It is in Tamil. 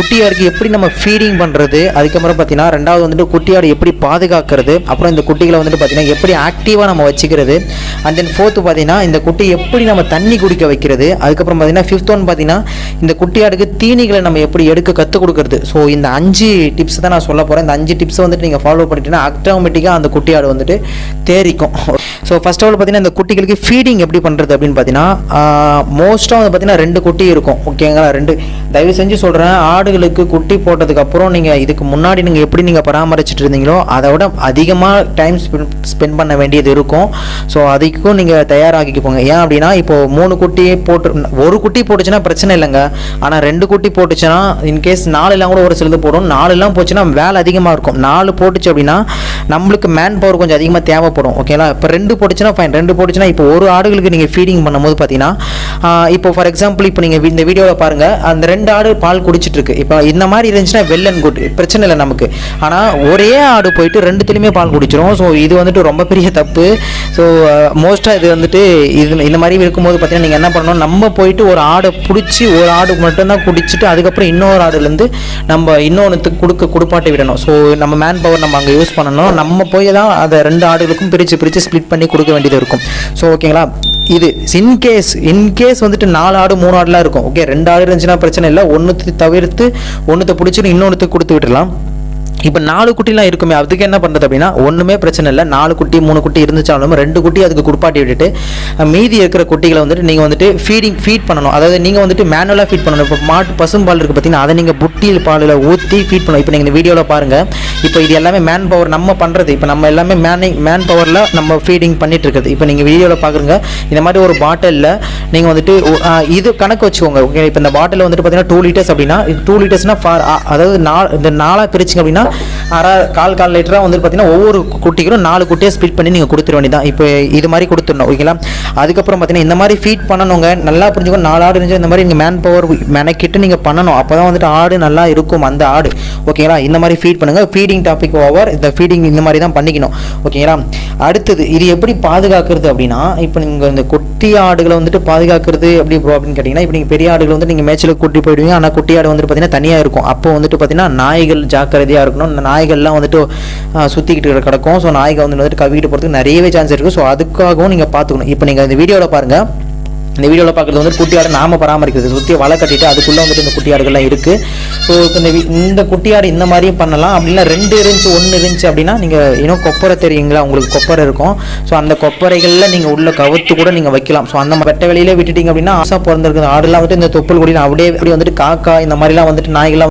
குட்டியாருக்கு எப்படி நம்ம ஃபீடிங் பண்ணுறது அதுக்கப்புறம் பார்த்தீங்கன்னா ரெண்டாவது வந்துட்டு குட்டியாடு எப்படி பாதுகாக்கிறது? அப்புறம் இந்த குட்டிகளை வந்துட்டு பார்த்தீங்கன்னா எப்படி ஆக்டிவாக நம்ம வச்சுக்கிறது? அண்ட் தென் ஃபோர்த்து பார்த்தீங்கன்னா இந்த குட்டி எப்படி நம்ம தண்ணி குடிக்க வைக்கிறது? அதுக்கப்புறம் பார்த்தீங்கன்னா ஃபிஃப்த் ஒன் பார்த்தீங்கன்னா இந்த குட்டியாடுக்கு தீனிகளை நம்ம எப்படி எடுக்க கற்றுக் கொடுக்குறது? ஸோ இந்த அஞ்சு டிப்ஸ் தான் நான் சொல்ல போகிறேன் இந்த அஞ்சு டிப்ஸை வந்துட்டு நீங்கள் ஃபாலோ பண்ணிட்டீங்கன்னா ஆட்டோமேட்டிக்காக அந்த குட்டியாடு வந்துட்டு தேறிக்கும் ஸோ ஃபர்ஸ்ட் ஆஃப் ஆல் பார்த்தீங்கன்னா இந்த குட்டிகளுக்கு ஃபீடிங் எப்படி பண்ணுறது அப்படின்னு பார்த்தீங்கன்னா மோஸ்ட்டாக வந்து பார்த்தீங்கன்னா ரெண்டு குட்டி இருக்கும். ஓகேங்களா ரெண்டு தயவு செஞ்சு சொல்கிறேன் ஆடுகளுக்கு குட்டி போட்டதுக்கப்புறம் நீங்கள் இதுக்கு முன்னாடி நீங்கள் எப்படி நீங்கள் பராமரிச்சுட்டு இருந்தீங்களோ அதை விட அதிகமாக டைம் ஸ்பெண்ட் பண்ண வேண்டியது இருக்கும். ஸோ அதுக்கும் நீங்கள் தயாராகிக்குப்போங்க ஏன் அப்படின்னா இப்போ மூணு குட்டி போட்டு ஒரு குட்டி போட்டுச்சுன்னா பிரச்சனை இல்லைங்க. ஆனால் ரெண்டு குட்டி போட்டுச்சுன்னா இன்கேஸ் நாலுலாம் கூட ஒரு சிலது போடும். நாலுலாம் போச்சுன்னா வேலை அதிகமாக இருக்கும். நாலு போட்டுச்சு அப்படின்னா நம்மளுக்கு மேன் பவர் கொஞ்சம் அதிகமாக தேவைப்படும். ஓகேங்களா இப்போ ரெண்டு போட்டுச்சுன்னா ஃபைன் ரெண்டு போட்டுச்சுன்னா இப்போ ஒரு ஆடுகளுக்கு நீங்கள் ஃபீடிங் பண்ணும்போது பார்த்தீங்கன்னா இப்போ ஃபார் எக்ஸாம்பிள் இப்போ நீங்கள் இந்த வீடியோவில் பாருங்கள் அந்த ரெண்டு ஆடு பால் குடிச்சிட்டு இருக்கு இப்போ இந்த மாதிரி இருந்துச்சுன்னா வெல் அண்ட் குட். பிரச்சனை இல்லை நமக்கு. ஆனால் ஒரே ஆடு போயிட்டு ரெண்டுத்துலையுமே பால் குடிச்சிரும். ஸோ இது வந்துட்டு ரொம்ப பெரிய தப்பு. ஸோ மோஸ்ட்டாக இது வந்துட்டு இது இந்த மாதிரி இருக்கும்போது பார்த்தீங்கன்னா நீங்கள் என்ன பண்ணணும்? நம்ம போயிட்டு ஒரு ஆடை பிடிச்சி ஒரு ஆடு மட்டும்தான் குடிச்சிட்டு அதுக்கப்புறம் இன்னொரு ஆடுலேருந்து நம்ம இன்னொன்றுத்துக்கு கொடுக்க குடுப்பாட்டி விடணும். ஸோ நம்ம மேன் பவர் நம்ம அங்கே யூஸ் பண்ணணும். நம்ம போய் தான் அதை ரெண்டு ஆடுகளுக்கும் பிரித்து பிரித்து ஸ்ப்ளிட் பண்ணி கொடுக்க வேண்டியது இருக்கும். ஸோ ஓகேங்களா இது இன்கேஸ் இன்கேஸ் வந்துட்டு நாலு ஆடு மூணு ஆடுலாம் இருக்கும். ஓகே ரெண்டு ஆடு இருந்துச்சுன்னா பிரச்சனை இல்லை. ஒன்றுத்து தவிர்த்து ஒன்றுத்தை பிடிச்சிட்டு இன்னொன்றுத்துக்கு கொடுத்து விட்டுடலாம். இப்போ நாலு குட்டிலாம் இருக்குமே அதுக்கு என்ன பண்ணுறது அப்படின்னா ஒன்றுமே பிரச்சனை இல்லை. நாலு குட்டி மூணு குட்டி இருந்துச்சாலும் ரெண்டு குட்டி அதுக்கு குடுப்பாட்டி விட்டுட்டு மீதி இருக்கிற குட்டிகளை வந்துட்டு நீங்கள் வந்துட்டு ஃபீடிங் ஃபீட் பண்ணணும். அதாவது நீங்கள் வந்துட்டு மேனுவலாக ஃபீட் பண்ணணும். இப்போ மாட்டு பசும்பால் இருக்குது பார்த்தீங்கன்னா அதை நீங்கள் புட்டியில் பாலில் ஊற்றி ஃபீட் பண்ணணும். இப்போ நீங்கள் இந்த வீடியோவில் பாருங்கள் இப்போ இது எல்லாமே மேன் பவர் நம்ம பண்ணுறது இப்போ நம்ம எல்லாமே மேனிங் மேன் பவரில் நம்ம ஃபீடிங் பண்ணிட்டு இருக்குது. இப்போ நீங்கள் வீடியோவில் பார்க்குறங்க இந்த மாதிரி ஒரு பாட்டிலில் நீங்கள் வந்துட்டு இது கணக்கு வச்சுக்கோங்க. ஓகே இப்போ இந்த பாட்டில் வந்துட்டு பார்த்தீங்கன்னா டூ லிட்டர்ஸ் அப்படின்னா டூ லிட்டர்ஸ்னால் ஃபார் அதாவது நாலு இந்த நாலாக பிரிச்சிங்க அப்படின்னா அரை கால் கால் லிட்டராக வந்துட்டு பார்த்தீங்கன்னா ஒவ்வொரு குட்டிகளும் நாலு குட்டியாக ஸ்பிட் பண்ணி நீங்கள் கொடுத்துட வேண்டியதான் இப்போ இது மாதிரி கொடுத்துடணும் ஓகேங்களா அதுக்கப்புறம் பார்த்தீங்கன்னா இந்த மாதிரி ஃபீட் பண்ணணுங்க. நல்லா புரிஞ்சுக்கணும் நாலு ஆடு இருந்துச்சு இந்த மாதிரி நீங்கள் மேன் பவர் மெனக்கிட்டு நீங்கள் பண்ணணும். அப்போ தான் வந்துட்டு ஆடு நல்லா இருக்கும் அந்த ஆடு. ஓகேங்களா இந்த மாதிரி ஃபீட் பண்ணுங்கள் ஃபீடிங் டாபிக் ஓவர் இந்த ஃபீடிங் இந்த மாதிரி தான் பண்ணிக்கணும் ஓகேங்களா அடுத்தது இது எப்படி பாதுகாக்கிறது அப்படின்னா இப்போ நீங்கள் இந்த குட்டி ஆடுகளை வந்துட்டு பாதுகாக்கிறது எப்படி ப்ரோ அப்படின்னு கேட்டிங்கன்னா இப்போ நீங்கள் பெரிய ஆடுகள் வந்து நீங்கள் மேய்ச்சலுக்கு கூட்டி போயிடுவீங்க. ஆனால் குட்டி ஆடு வந்துட்டு பார்த்தீங்கன்னா தனியாக இருக்கும். அப்போ வந்துட்டு பார்த்தீங்கன்னா நாய்கள் ஜாக்கிரதையாக இருக்கணும். இந்த நாய்கள்லாம் வந்துட்டு சுற்றிக்கிட்டு கிடக்கும். ஸோ நாய்கள் வந்து வந்துட்டு கவிக்கிட்டு போகிறதுக்கு நிறையவே சான்ஸ் இருக்குது ஸோ அதுக்காகவும் நீங்கள் பார்த்துக்கணும் இப்போ நீங்கள் இந்த வீடியோவில் பாருங்கள் இந்த வீடியோவில் பார்க்குறது வந்து குட்டியாடு நாம பராமரிக்கிறது. சுற்றி வலை கட்டிட்டு அதுக்குள்ளே வந்துட்டு இந்த குட்டியாடுகள்லாம் இருக்குது ஸோ இந்த இந்த குட்டியாடு இந்த மாதிரியும் பண்ணலாம். அப்படின்னா ரெண்டு இருந்துச்சு ஒன்று இருந்துச்சு அப்படின்னா நீங்கள் இன்னும் கொப்பரை தெரியுங்களா? உங்களுக்கு கொப்பரை இருக்கும். ஸோ அந்த கொப்பரைகளில் நீங்கள் உள்ள கவுத்து கூட நீங்கள் வைக்கலாம். ஸோ அந்த வெட்ட வெளியிலே விட்டுட்டீங்க அப்படின்னா ஆசா பிறந்திருக்கிற ஆடுலாம் வந்துட்டு இந்த தொப்புள் கொடி அப்படியே அப்படியே வந்துட்டு காக்கா இந்த மாதிரிலாம் வந்துட்டு நாய்கள்லாம்